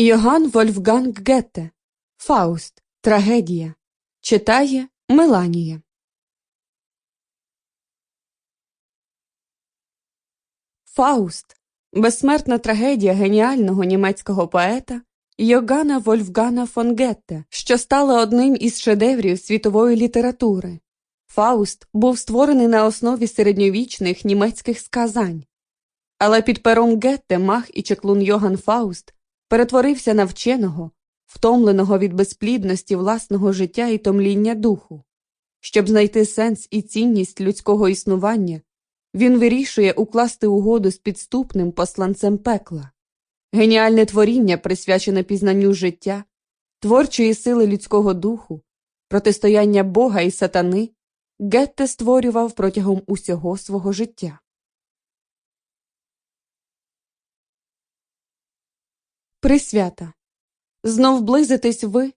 Йоган Вольфганг Гетте Фауст. Трагедія. Читає Меланія. Фауст. Безсмертна трагедія геніального німецького поета Йогана Вольфгана фон Гетте, що стала одним із шедеврів світової літератури. Фауст був створений на основі середньовічних німецьких сказань. Але під пером Гетте мах і чеклун Йоган Фауст перетворився на вченого, втомленого від безплідності власного життя і томління духу. Щоб знайти сенс і цінність людського існування, він вирішує укласти угоду з підступним посланцем пекла. Геніальне творіння, присвячене пізнанню життя, творчої сили людського духу, протистояння Бога і сатани, Гетте створював протягом усього свого життя. Присвята. Знов близитесь ви,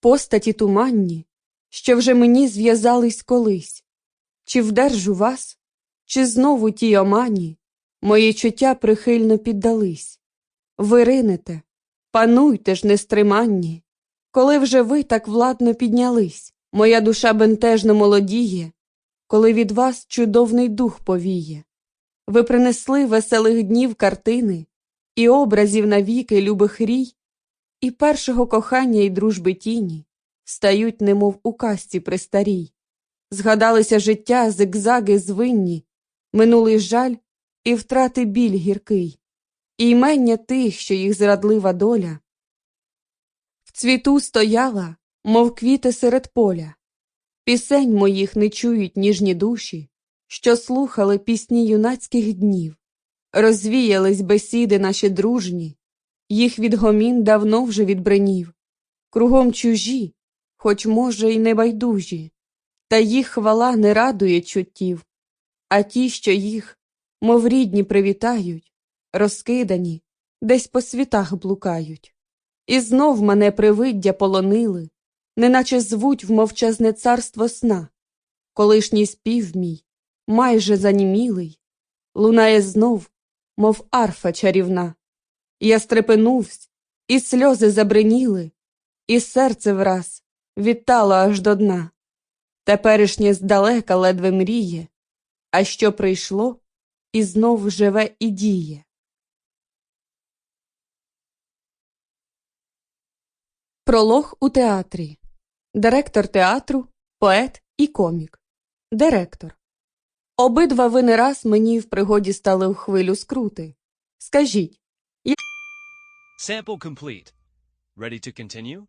постаті туманні, що вже мені зв'язались колись. Чи вдержу вас, чи знову ті омані, мої чуття прихильно піддались. Ви ринете, пануйте ж нестриманні, коли вже ви так владно піднялись, моя душа бентежно молодіє, коли від вас чудовний дух повіє. Ви принесли веселих днів картини і образів навіки любих рій, і першого кохання і дружби тіні стають, немов у казці пристарій. Згадалися життя, зигзаги звинні, минулий жаль і втрати біль гіркий, і ймення тих, що їх зрадлива доля. В цвіту стояла, мов квіти серед поля, пісень моїх не чують ніжні душі, що слухали пісні юнацьких днів, розвіялись бесіди наші дружні, їх відгомін давно вже відбринів, кругом чужі, хоч, може, й небайдужі, та їх хвала не радує чуттів, а ті, що їх, мов рідні, привітають, розкидані, десь по світах блукають. І знов мене привиддя полонили, неначе звуть в мовчазне царство сна, колишній спів мій, майже занімілий, лунає знов, мов арфа чарівна. Я стрепенувсь, і сльози забриніли, і серце враз відтало аж до дна. Теперішнє здалека ледве мріє, а що прийшло, і знов живе і діє. Пролог у театрі. Директор театру, поет і комік. Директор. Обидва ви не раз мені в пригоді стали в хвилю скрути. Скажіть, Sample complete. Ready to continue?